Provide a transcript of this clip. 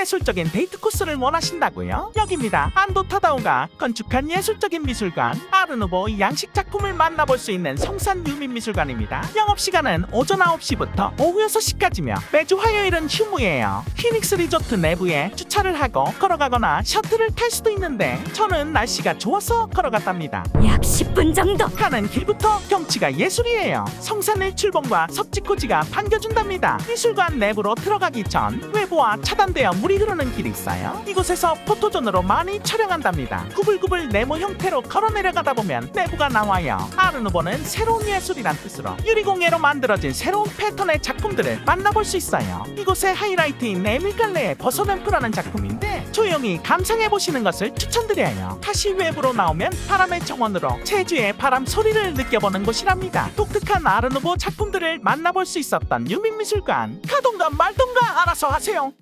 예술적인 데이트 코스를 원하신다고요? 여기입니다. 안도 타다오가 건축한 예술적인 미술관 아르누보 양식 작품을 만나볼 수 있는 성산 유민미술관입니다. 영업시간은 오전 9시부터 오후 6시까지며 매주 화요일은 휴무예요. 피닉스 리조트 내부에 주차를 하고 걸어가거나 셔틀을 탈 수도 있는데 저는 날씨가 좋아서 걸어갔답니다. 약 10분 정도. 가는 길부터 경치가 예술이에요. 성산 일출봉과 섭지코지가 반겨준답니다. 미술관 내부로 들어가기 전 외부와 차단되어 물이 흐르는 길이 있어요. 이곳에서 포토존으로 많이 촬영한답니다. 구불구불 네모 형태로 걸어 내려가다 보면 내부가 나와요. 아르누보는 새로운 예술이란 뜻으로 유리공예로 만들어진 새로운 패턴의 작품들을 만나볼 수 있어요. 이곳의 하이라이트인 에밀갈레의 버섯앰프라는 작품인데 조용히 감상해 보시는 것을 추천드려요. 다시 외부로 나오면 바람의 정원으로 제주의 바람 소리를 느껴보는 곳이랍니다. 독특한 아르누보 작품들을 만나볼 수 있었던 유민미술관 가동가 말동가 알아서 하세요.